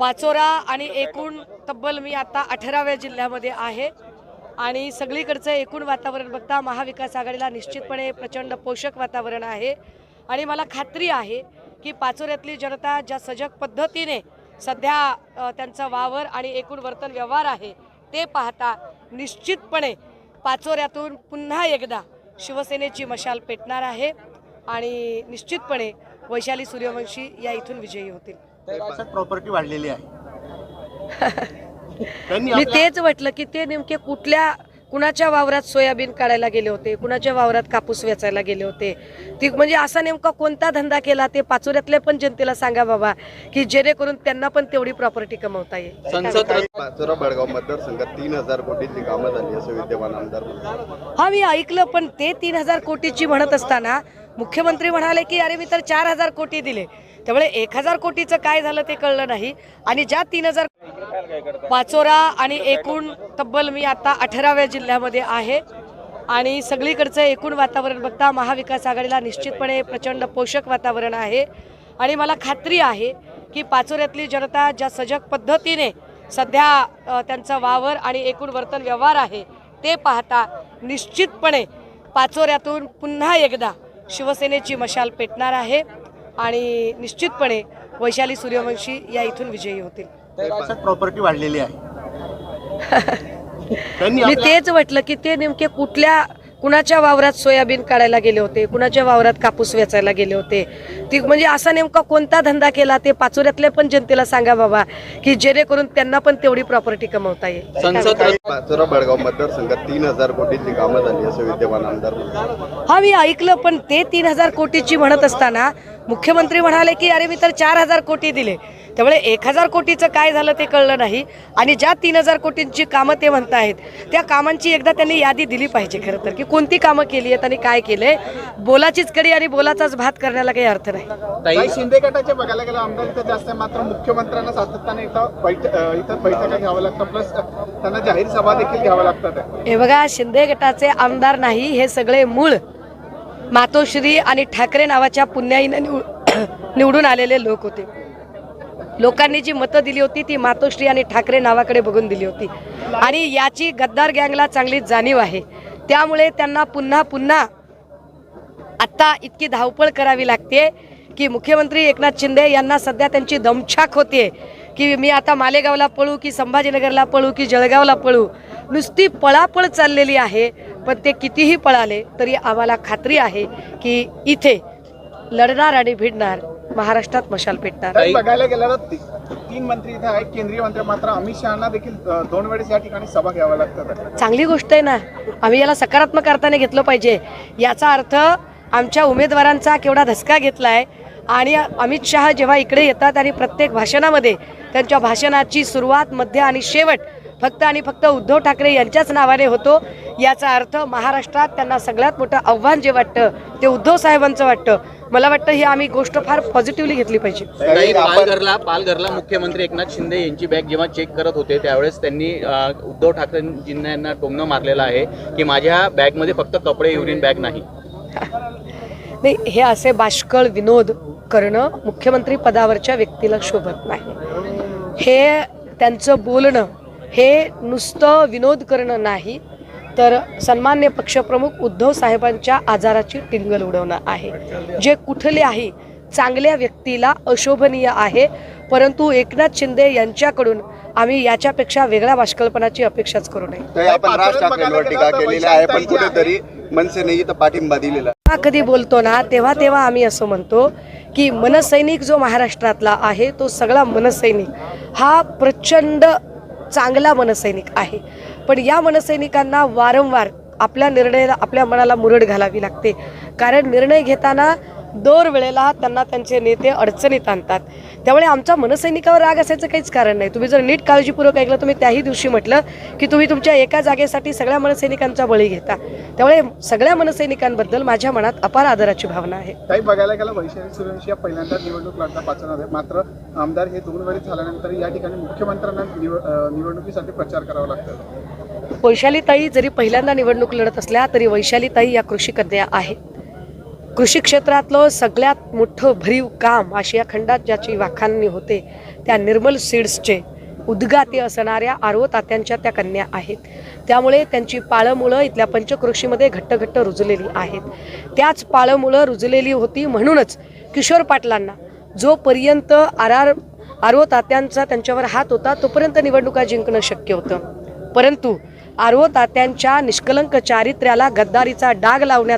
पाचोरा आणि एकूण तब्बल मी आता अठराव्या जिल्ह्यामध्ये आहे. आणि सगळीकडचं एकूण वातावरण बघता महाविकास आघाडीला निश्चितपणे प्रचंड पोषक वातावरण आहे. आणि मला खात्री आहे की पाचोऱ्यातली जनता ज्या सजग पद्धतीने सध्या त्यांचा वावर आणि एकूण वर्तन व्यवहार आहे ते पाहता निश्चितपणे पाचोऱ्यातून पुन्हा एकदा शिवसेनेची मशाल पेटणार आहे. आणि निश्चितपणे वैशाली सूर्यवंशी या इथून विजयी होतील. प्रॉपर्टी वाढलेली आहे. मी तेच म्हटलं की ते नेमके कुठल्या कुणाच्या वावरात सोयाबीन काढायला गेले होते? कुणाच्या वावरात कापूस वेचायला गेले होते? ती म्हणजे असा नेमका कोणता धंदा केला? ते पाचोऱ्यातल्या पण जनतेला सांगा बाबा की जेणेकरून त्यांना पण तेवढी प्रॉपर्टी कमवता येईल. संसद पाचोरा बेळगाव मतदारसंघात तीन हजार कोटीची कामं झाली असं विद्यमान आमदार म्हणतात हा मी ऐकलं पण ते तीन हजार कोटीची म्हणत असताना मुख्यमंत्री म्हणाले की अरे मी तर चार हजार कोटी दिले. त्यामुळे एक हजार कोटीचं काय झालं ते कळलं नाही. आणि ज्या तीन हजार पाचोरा आणि एकूण तब्बल मी आता अठराव्या जिल्ह्यामध्ये आहे. आणि सगळीकडचं एकूण वातावरण बघता महाविकास आघाडीला निश्चितपणे प्रचंड पोषक वातावरण आहे. आणि मला खात्री आहे की पाचोऱ्यातली जनता ज्या सजग पद्धतीने सध्या त्यांचा वावर आणि एकूण वर्तन व्यवहार आहे ते पाहता निश्चितपणे पाचोऱ्यातून पुन्हा एकदा शिवसेनेची मशाल पेटणार आहे आणि निश्चितपणे वैशाली सूर्यवंशी या इथून विजयी होतील. प्रॉपर्टी वाढलेली आहे. मी तेच म्हटलं की ते नेमके कुठल्या कुणाच्या वावरात सोयाबीन काढायला गेले होते? कुणाच्या वावरात कापूस वेचायला गेले होते? ती म्हणजे असा नेमका कोणता धंदा केला? ते पाचोऱ्यातल्या पण जनतेला सांगा बाबा की जेणेकरून त्यांना पण तेवढी प्रॉपर्टी कमवता येईल. पाचोरा बेळगाव मतदारसंघात तीन हजार कोटीची कामं झाली असं विद्यमान आमदार हा मी ऐकलं पण ते तीन हजार कोटीची म्हणत असताना मुख्यमंत्री म्हणाले की अरे मी तर चार हजार कोटी दिले. त्यामुळे एक हजार कोटीचं काय झालं ते कळलं नाही. आणि ज्या तीन हजार कोटींची कामं ते म्हणतायत त्या कामांची एकदा त्यांनी यादी दिली पाहिजे खरं तर की कोणती कामं केली आहेत आणि काय केलंय. बोलाचीच कडी आणि बोलाचाच भात करण्याला काही अर्थ नाही. शिंदे गटाचे बघायला गेलं आमदार इथं जास्त आहे मात्र मुख्यमंत्र्यांना सातत्याने इथं बैठ इथं बैठका घ्याव्या लागतात प्लस त्यांना जाहीर सभा देखील घ्याव्या लागतात. हे बघा शिंदे गटाचे आमदार नाही हे सगळे मूळ मातोश्री आणि ठाकरे नावाच्या पुण्याईनं निव- निवडून आलेले लोक होते. लोकांनी जी मतं दिली होती ती मातोश्री आणि ठाकरे नावाकडे बघून दिली होती. आणि याची गद्दार गँगला चांगली जाणीव आहे. त्यामुळे त्यांना पुन्हा पुन्हा आत्ता इतकी धावपळ करावी लागते की मुख्यमंत्री एकनाथ शिंदे यांना सध्या त्यांची दमछाक होते की मी आता मालेगावला पळू की संभाजीनगरला पळू की जळगावला पळू. नुसती पळापळ चाललेली आहे पण ते कितीही पळाले तरी आम्हाला खात्री आहे की इथे लढणार आणि भिडणार महाराष्ट्रात मशाल पेटणार. बघायला गेलं तीन मंत्री इथे आहेत. केंद्रीय मंत्री मात्र अमित शहाना देखील दोन वेळेस या ठिकाणी सभा घ्याव्या लागतात. चांगली गोष्ट आहे ना. आम्ही याला सकारात्मक अर्थाने घेतलं पाहिजे. याचा अर्थ आमच्या उमेदवारांचा केवढा धसका घेतला आहे आणि अमित शहा जेव्हा इकडे येतात आणि प्रत्येक भाषणामध्ये त्यांच्या भाषणाची सुरुवात मध्य आणि शेवट फक्त आणि फक्त उद्धव ठाकरे यांच्याच नावाने होतो. याचा अर्थ महाराष्ट्रात त्यांना सगळ्यात मोठं आव्हान जे वाटतं ते उद्धव साहेबांचं वाटतं. मला वाटतं ही आम्ही गोष्ट फार पॉझिटिव्हली घेतली पाहिजे. काही पालघरला पालघरला मुख्यमंत्री एकनाथ शिंदे यांची बॅग जेव्हा चेक करत होते त्यावेळेस त्यांनी अ, उद्धव ठाकरेंजींना यांना टोमणं मारलेलं आहे की माझ्या बॅगमध्ये फक्त कपडे युरिन बॅग नाही. नाही हे असे बाष्कळ विनोद करणं मुख्यमंत्री पदावरच्या व्यक्तीला शोभत नाही. हे त्यांचं बोलणं हे नुसतं विनोद करणं नाही तर सन्मान्य पक्षप्रमुख उद्धव साहेबांच्या आजाराची टिंगल उडवणं आहे. जे कुठल्याही चांगल्या व्यक्तीला अशोभनीय आहे. परंतु एकनाथ शिंदे यांच्याकडून आम्ही याच्यापेक्षा वेगळ्या बाष्कळपणाची अपेक्षाच करू नये. तर आपण राज ठाकरेंवर टीका केलेली आहे पण कुठेतरी मनसेने इथं पाठिंबा दिलेला कधी बोलतो ना तेव्हा तेव्हा आम्ही असं म्हणतो की मनसैनिक जो महाराष्ट्रातला आहे तो सगळा मनसैनिक हा प्रचंड चांगला मनसैनिक आहे. पण या मनसैनिकांना वारंवार आपल्या निर्णयाला आपल्या मनाला मुरड घालावी लागते. कारण निर्णय घेताना दर वेळेला त्यांना त्यांचे नेते अडचणीत आणतात. त्यामुळे आमच्या मनसैनिकावर राग असायचं काहीच कारण नाही. तुम्ही जर नीट काळजीपूर्वक ऐकलं तुम्ही त्याही दिवशी म्हटलं की तुम्ही तुमच्या एका जागेसाठी सगळ्या मनसैनिकांचा बळी घेता. त्यामुळे सगळ्या मनसैनिकांबद्दल माझ्या मनात अपार आदराची भावना आहे. काही बघायला गेलं वैशाली सूर्यवंशी या पहिल्यांदा निवडणूक लढता पाचणार आहे मात्र आमदार हे दोन वेळेस झाल्यानंतर या ठिकाणी मुख्यमंत्र्यांना निव- निवडणुकीसाठी प्रचार करावा लागतो वैशालीताई जरी पहिल्यांदा निवडणूक लढत असल्या तरी वैशालीताई या कृषी कन्या आहेत. कृषी क्षेत्रातलं सगळ्यात मोठं भरीव काम आशिया खंडात ज्याची वाखाणणी होते त्या निर्मल सीड्सचे उद्गाते असणाऱ्या आरो तात्यांच्या त्या कन्या आहेत. त्यामुळे त्यांची पाळंमुळं इथल्या पंचकृषीमध्ये घट्ट घट्ट रुजलेली आहेत. त्याच पाळंमुळं रुजलेली होती म्हणूनच किशोर पाटलांना जोपर्यंत आर आर तात्यांचा त्यांच्यावर हात होता तोपर्यंत निवडणुका जिंकणं शक्य होतं. परंतु आरो तात्यांच्या निष्कलंक चारित्र्याला गद्दारीचा डाग लावण्यात